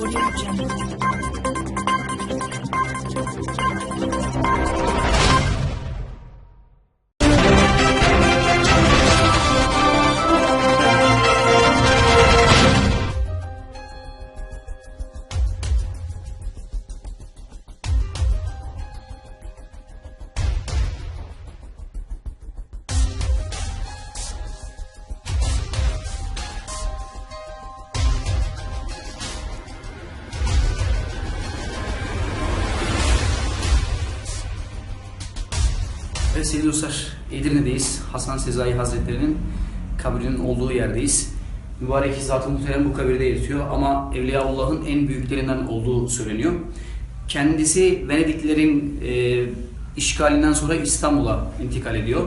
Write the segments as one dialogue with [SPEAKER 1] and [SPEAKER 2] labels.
[SPEAKER 1] Audio Jungle.
[SPEAKER 2] Evet sevgili dostlar, Edirne'deyiz. Hasan Sezai Hazretleri'nin kabrinin olduğu yerdeyiz. Mübarek Zat-ı Muhterem bu kabirde yatıyor ama Evliyaullah'ın en büyüklerinden olduğu söyleniyor. Kendisi Venediklilerin e, işgalinden sonra İstanbul'a intikal ediyor.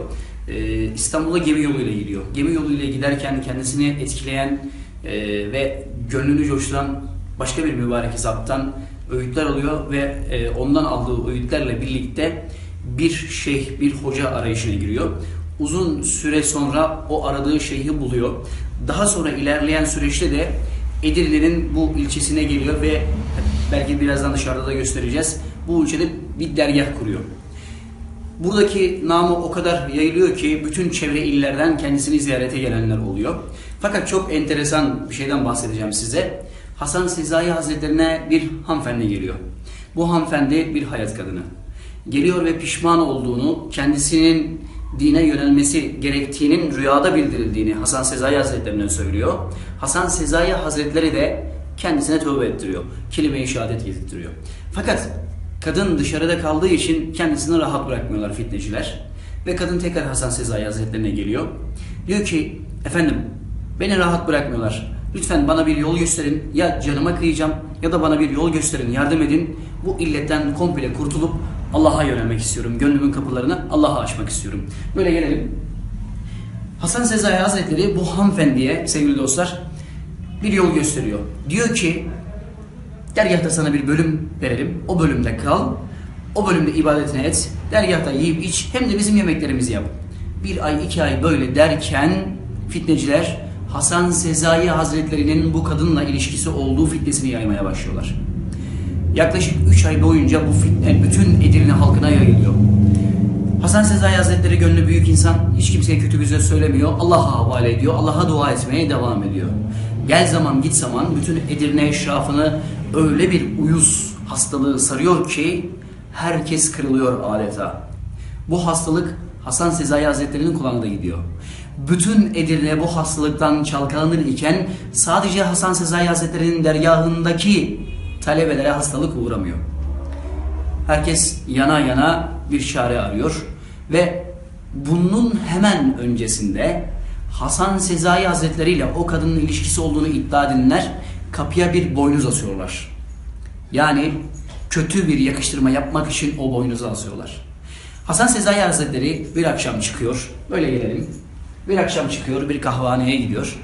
[SPEAKER 2] E, İstanbul'a gemi yoluyla gidiyor. Gemi yoluyla giderken kendisini etkileyen e, ve gönlünü coşturan başka bir mübarek zattan öğütler alıyor ve e, ondan aldığı öğütlerle birlikte bir şeyh, bir hoca arayışına giriyor. Uzun süre sonra o aradığı şeyhi buluyor. Daha sonra ilerleyen süreçte de Edirne'nin bu ilçesine geliyor ve belki birazdan dışarıda da göstereceğiz. Bu ilçede bir dergah kuruyor. Buradaki namı o kadar yayılıyor ki bütün çevre illerden kendisini ziyarete gelenler oluyor. Fakat çok enteresan bir şeyden bahsedeceğim size. Hasan Sezai Hazretlerine bir hanımefendi geliyor. Bu hanımefendi bir hayat kadını. Geliyor ve pişman olduğunu, kendisinin dine yönelmesi gerektiğinin rüyada bildirildiğini Hasan Sezai Hazretlerine söylüyor. Hasan Sezai Hazretleri de kendisine tövbe ettiriyor. Kelime-i şehadet getirtiyor. Fakat kadın dışarıda kaldığı için kendisini rahat bırakmıyorlar fitneciler. Ve kadın tekrar Hasan Sezai Hazretlerine geliyor. Diyor ki efendim beni rahat bırakmıyorlar. Lütfen bana bir yol gösterin. Ya canıma kıyacağım ya da bana bir yol gösterin, yardım edin. Bu illetten komple kurtulup Allah'a yönelmek istiyorum. Gönlümün kapılarını Allah'a açmak istiyorum. Böyle gelelim. Hasan Sezai Hazretleri bu hanımefendiye sevgili dostlar bir yol gösteriyor. Diyor ki dergahta sana bir bölüm verelim. O bölümde kal. O bölümde ibadetini et. Dergahta yiyip iç. Hem de bizim yemeklerimizi yap. Bir ay iki ay böyle derken fitneciler Hasan Sezai Hazretleri'nin bu kadınla ilişkisi olduğu fitnesini yaymaya başlıyorlar. Yaklaşık 3 ay boyunca bu fitne bütün Edirne halkına yayılıyor. Hasan Sezai Hazretleri gönlü büyük insan, hiç kimseye kötü bir söz söylemiyor, Allah'a havale ediyor, Allah'a dua etmeye devam ediyor. Gel zaman git zaman bütün Edirne eşrafını öyle bir uyuz hastalığı sarıyor ki herkes kırılıyor adeta. Bu hastalık Hasan Sezai Hazretleri'nin kulağına gidiyor. Bütün Edirne bu hastalıktan çalkalanır iken sadece Hasan Sezai Hazretleri'nin dergahındaki talebelere hastalık uğramıyor. Herkes yana yana bir çare arıyor ve bunun hemen öncesinde Hasan Sezai Hazretleri ile o kadının ilişkisi olduğunu iddia edenler kapıya bir boynuz asıyorlar. Yani kötü bir yakıştırma yapmak için o boynuzu asıyorlar. Hasan Sezai Hazretleri bir akşam çıkıyor. Böyle gelelim. Bir akşam çıkıyor, bir kahvehaneye gidiyor.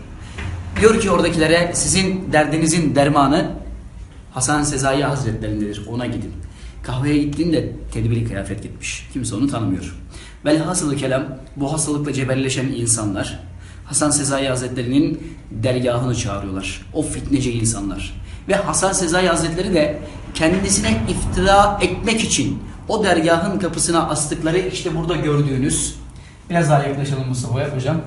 [SPEAKER 2] Diyor ki oradakilere sizin derdinizin dermanı Hasan Sezai Hazretlerindedir. Ona gidin. Kahveye gittiğinde tedbiri kıyafet gitmiş. Kimse onu tanımıyor. Velhasılı kelam bu hastalıkla cebelleşen insanlar Hasan Sezai Hazretleri'nin dergahını çağırıyorlar. O fitneci insanlar. Ve Hasan Sezai Hazretleri de kendisine iftira etmek için o dergahın kapısına astıkları işte burada gördüğünüz biraz daha yaklaşalım Mustafa hocam.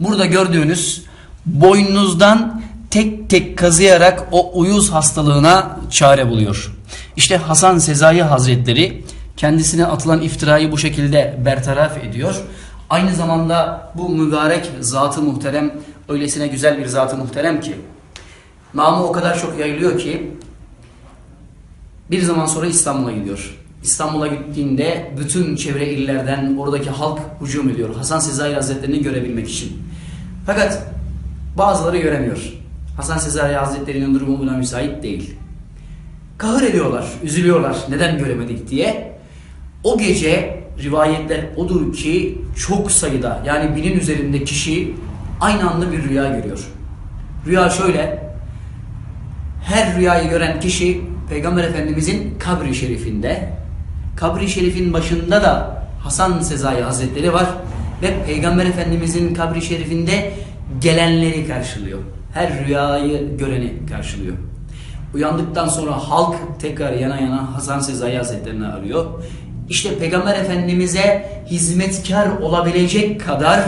[SPEAKER 2] Burada gördüğünüz boynunuzdan tek tek kazıyarak o uyuz hastalığına çare buluyor. İşte Hasan Sezai Hazretleri kendisine atılan iftirayı bu şekilde bertaraf ediyor. Aynı zamanda bu mübarek zatı muhterem öylesine güzel bir zatı muhterem ki namı o kadar çok yayılıyor ki bir zaman sonra İstanbul'a gidiyor. İstanbul'a gittiğinde bütün çevre illerden oradaki halk hücum ediyor. Hasan Sezai Hazretleri'ni görebilmek için. Fakat bazıları göremiyor. Hasan Sezai Hazretleri'nin durumu buna müsait değil. Kahır ediyorlar, üzülüyorlar neden göremedik diye. O gece rivayetler odur ki çok sayıda yani binin üzerinde kişi aynı anda bir rüya görüyor. Rüya şöyle, her rüyayı gören kişi Peygamber Efendimizin kabri şerifinde, kabri şerifin başında da Hasan Sezai Hazretleri var ve Peygamber Efendimizin kabri şerifinde gelenleri karşılıyor. Her rüyayı göreni karşılıyor. Uyandıktan sonra halk tekrar yana yana Hasan Sezai Hazretlerini arıyor. İşte Peygamber Efendimiz'e hizmetkar olabilecek kadar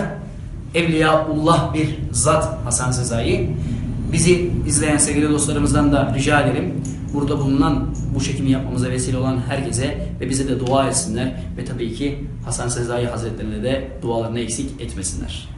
[SPEAKER 2] Evliyaullah bir zat Hasan Sezai. Bizi izleyen sevgili dostlarımızdan da rica ederim. Burada bulunan bu çekimi yapmamıza vesile olan herkese ve bize de dua etsinler. Ve tabii ki Hasan Sezai Hazretlerine de dualarını eksik etmesinler.